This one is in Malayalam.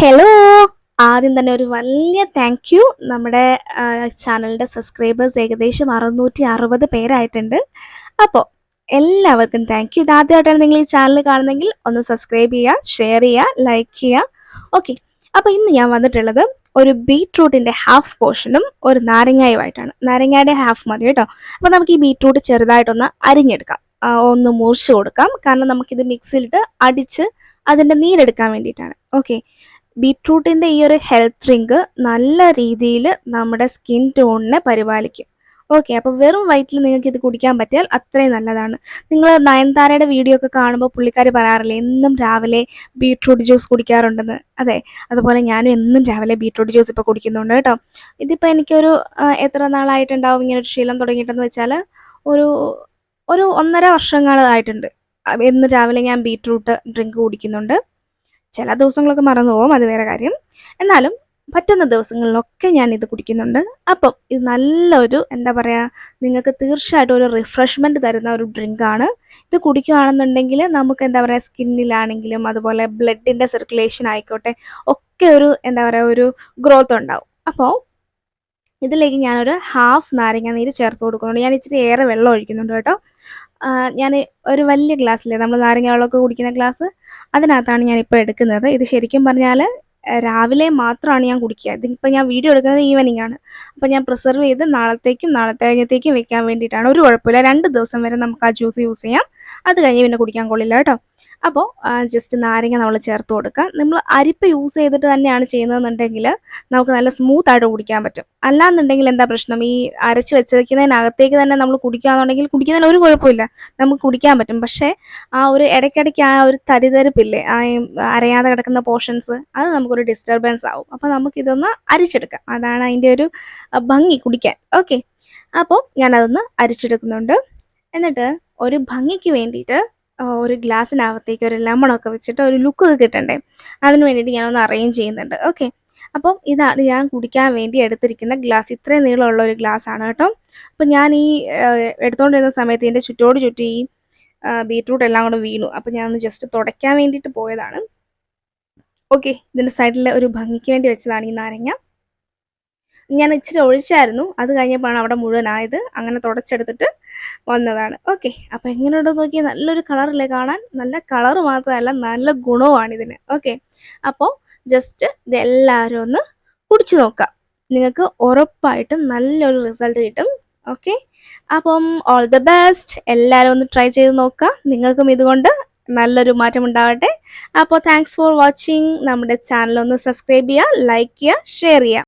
ഹലോ ആദ്യം തന്നെ ഒരു വലിയ താങ്ക് യു നമ്മുടെ ചാനലിന്റെ സബ്സ്ക്രൈബേഴ്സ് ഏകദേശം അറുന്നൂറ്റി അറുപത് പേരായിട്ടുണ്ട്. അപ്പോൾ എല്ലാവർക്കും താങ്ക് യു ഇതാദ്യമായിട്ടാണ് നിങ്ങൾ ഈ ചാനൽ കാണുന്നെങ്കിൽ ഒന്ന് സബ്സ്ക്രൈബ് ചെയ്യുക ഷെയർ ചെയ്യുക ലൈക്ക് ചെയ്യുക. ഓക്കെ അപ്പോൾ ഇന്ന് ഞാൻ വന്നിട്ടുള്ളത് ഒരു ബീട്രൂട്ടിന്റെ ഹാഫ് പോർഷനും ഒരു നാരങ്ങായുമായിട്ടാണ്. നാരങ്ങയുടെ ഹാഫ് മതി കേട്ടോ. അപ്പോൾ നമുക്ക് ഈ ബീട്രൂട്ട് ചെറുതായിട്ടൊന്ന് അരിഞ്ഞെടുക്കാം. ഒന്ന് മുറിച്ച് കൊടുക്കാം. കാരണം നമുക്കിത് മിക്സിയിലിട്ട് അടിച്ച് അതിന്റെ നീരെടുക്കാൻ വേണ്ടിയിട്ടാണ്. ഓക്കെ ബീട്രൂട്ടിന്റെ ഈ ഒരു ഹെൽത്ത് ഡ്രിങ്ക് നല്ല രീതിയിൽ നമ്മുടെ സ്കിൻ ടോണിനെ പരിപാലിക്കും. ഓക്കെ അപ്പോൾ വെറും വയറ്റിൽ നിങ്ങൾക്ക് ഇത് കുടിക്കാൻ പറ്റിയാൽ അത്രയും നല്ലതാണ്. നിങ്ങൾ നയൻതാരയുടെ വീഡിയോ ഒക്കെ കാണുമ്പോൾ പുള്ളിക്കാർ പറയാറില്ലേ എന്നും രാവിലെ ബീട്രൂട്ട് ജ്യൂസ് കുടിക്കാറുണ്ടെന്ന്. അതെ അതുപോലെ ഞാനും എന്നും രാവിലെ ബീട്രൂട്ട് ജ്യൂസ് ഇപ്പോൾ കുടിക്കുന്നുണ്ട് കേട്ടോ. ഇതിപ്പോൾ എനിക്കൊരു എത്ര നാളായിട്ടുണ്ടാവും ഇങ്ങനെ ഒരു ശീലം തുടങ്ങിയിട്ടെന്ന് വെച്ചാൽ ഒരു ഒരു ഒന്നര വർഷങ്ങളായിട്ടുണ്ട്. എന്ന് രാവിലെ ഞാൻ ബീട്രൂട്ട് ഡ്രിങ്ക് കുടിക്കുന്നുണ്ട്. ചില ദിവസങ്ങളൊക്കെ മറന്നു പോകും അത് വേറെ കാര്യം. എന്നാലും പറ്റുന്ന ദിവസങ്ങളിലൊക്കെ ഞാൻ ഇത് കുടിക്കുന്നുണ്ട്. അപ്പം ഇത് നല്ലൊരു എന്താ പറയുക നിങ്ങൾക്ക് തീർച്ചയായിട്ടും ഒരു റിഫ്രഷ്മെന്റ് തരുന്ന ഒരു ഡ്രിങ്കാണ് ഇത് കുടിക്കുകയാണെന്നുണ്ടെങ്കിൽ നമുക്ക് എന്താ പറയുക സ്കിന്നിലാണെങ്കിലും അതുപോലെ ബ്ലഡിന്റെ സർക്കുലേഷൻ ആയിക്കോട്ടെ ഒക്കെ ഒരു എന്താ പറയുക ഒരു ഗ്രോത്ത് ഉണ്ടാവും. അപ്പോൾ ഇതിലേക്ക് ഞാനൊരു ഹാഫ് നാരങ്ങ നീര് ചേർത്ത് കൊടുക്കുന്നുണ്ട്. ഞാൻ ഇച്ചിരി ഏറെ വെള്ളം ഒഴിക്കുന്നുണ്ട് കേട്ടോ. ഞാൻ ഒരു വലിയ ഗ്ലാസ്സിലെ നമ്മൾ നാരങ്ങ വെള്ളമൊക്കെ കുടിക്കുന്ന ഗ്ലാസ്? അതിനകത്താണ് ഞാൻ ഇപ്പോൾ എടുക്കുന്നത്. ഇത് ശരിക്കും പറഞ്ഞാൽ രാവിലെ മാത്രമാണ് ഞാൻ കുടിക്കുക. ഇതിപ്പോൾ ഞാൻ വീഡിയോ എടുക്കുന്നത് ഈവനിങ് ആണ്. അപ്പോൾ ഞാൻ പ്രിസർവ് ചെയ്ത് നാളത്തേക്കും നാളത്തെ കഴിഞ്ഞത്തേക്കും വെക്കാൻ വേണ്ടിയിട്ടാണ്. ഒരു കുഴപ്പമില്ല. രണ്ട് ദിവസം വരെ നമുക്ക് ആ ജ്യൂസ് യൂസ് ചെയ്യാം. അത് കഴിഞ്ഞ് പിന്നെ കുടിക്കാൻ കൊള്ളില്ല കേട്ടോ. അപ്പോൾ ജസ്റ്റ് നാരങ്ങ നമ്മൾ ചേർത്ത് കൊടുക്കുക. നമ്മൾ അരിപ്പ് യൂസ് ചെയ്തിട്ട് തന്നെയാണ് ചെയ്യുന്നതെന്നുണ്ടെങ്കിൽ നമുക്ക് നല്ല സ്മൂത്ത് ആയിട്ട് കുടിക്കാൻ പറ്റും. അല്ലാന്നുണ്ടെങ്കിൽ എന്താ പ്രശ്നം? ഈ അരച്ച് വെച്ചിരിക്കുന്നതിനകത്തേക്ക് തന്നെ നമ്മൾ കുടിക്കുകയാണെന്നുണ്ടെങ്കിൽ കുടിക്കുന്നതിന് ഒരു കുഴപ്പമില്ല. നമുക്ക് കുടിക്കാൻ പറ്റും. പക്ഷേ ആ ഒരു ഇടയ്ക്കിടയ്ക്ക് ആ ഒരു തരിതരിപ്പില്ലേ ആ അരയാതെ കിടക്കുന്ന പോർഷൻസ് അത് നമുക്കൊരു ഡിസ്റ്റർബൻസ് ആവും. അപ്പോൾ നമുക്കിതൊന്ന് അരിച്ചെടുക്കാം. അതാണ് അതിന്റെ ഒരു ഭംഗി കുടിക്കാൻ. ഓക്കെ അപ്പോൾ ഞാനതൊന്ന് അരിച്ചെടുക്കുന്നുണ്ട്. എന്നിട്ട് ഒരു ഭംഗിക്ക് വേണ്ടിയിട്ട് ഒരു ഗ്ലാസ്സിനകത്തേക്ക് ഒരു ലെമണൊക്കെ വെച്ചിട്ട് ഒരു ലുക്ക് കിട്ടണ്ടേ അതിന് വേണ്ടിയിട്ട് ഞാനൊന്ന് അറേഞ്ച് ചെയ്യുന്നുണ്ട്. ഓക്കെ അപ്പം ഇതാണ് ഞാൻ കുടിക്കാൻ വേണ്ടി എടുത്തിരിക്കുന്ന ഗ്ലാസ് ഇത്രയും നീളമുള്ള ഒരു ഗ്ലാസ് ആണ് കേട്ടോ. അപ്പം ഞാൻ ഈ എടുത്തുകൊണ്ടിരുന്ന സമയത്ത് ഇതിന്റെ ചുറ്റോട് ചുറ്റി ഈ ബീട്രൂട്ട് എല്ലാം കൂടെ വീണു. അപ്പം ഞാൻ ഒന്ന് ജസ്റ്റ് തുടയ്ക്കാൻ വേണ്ടിയിട്ട് പോയതാണ്. ഓക്കെ ഇതിന്റെ സൈഡിൽ ഒരു ഭംഗിക്ക് വേണ്ടി വെച്ചതാണ് ഈ നാരങ്ങ. ഞാൻ ഇച്ചിരി ഒഴിച്ചായിരുന്നു. അത് കഴിഞ്ഞപ്പോഴാണ് അവിടെ മുഴുവനായത്. അങ്ങനെ തുടച്ചെടുത്തിട്ട് വന്നതാണ്. ഓക്കെ അപ്പോൾ എങ്ങനെയുണ്ടെന്ന് നോക്കിയാൽ നല്ലൊരു കളറില്ലേ കാണാൻ? നല്ല കളർ മാത്രമല്ല നല്ല ഗുണവുമാണ് ഇതിന്. ഓക്കെ അപ്പോൾ ജസ്റ്റ് ഇതെല്ലാവരും ഒന്ന് കുടിച്ചു നോക്കാം നിങ്ങൾക്ക് ഉറപ്പായിട്ടും നല്ലൊരു റിസൾട്ട് കിട്ടും. ഓക്കെ അപ്പം ഓൾ ദ ബെസ്റ്റ് എല്ലാവരും ഒന്ന് ട്രൈ ചെയ്ത് നോക്കാം നിങ്ങൾക്കും ഇതുകൊണ്ട് നല്ലൊരു മാറ്റം ഉണ്ടാവട്ടെ. അപ്പോൾ താങ്ക്സ് ഫോർ വാച്ചിങ് നമ്മുടെ ചാനൽ ഒന്ന് സബ്സ്ക്രൈബ് ചെയ്യുക ലൈക്ക് ചെയ്യുക ഷെയർ ചെയ്യുക.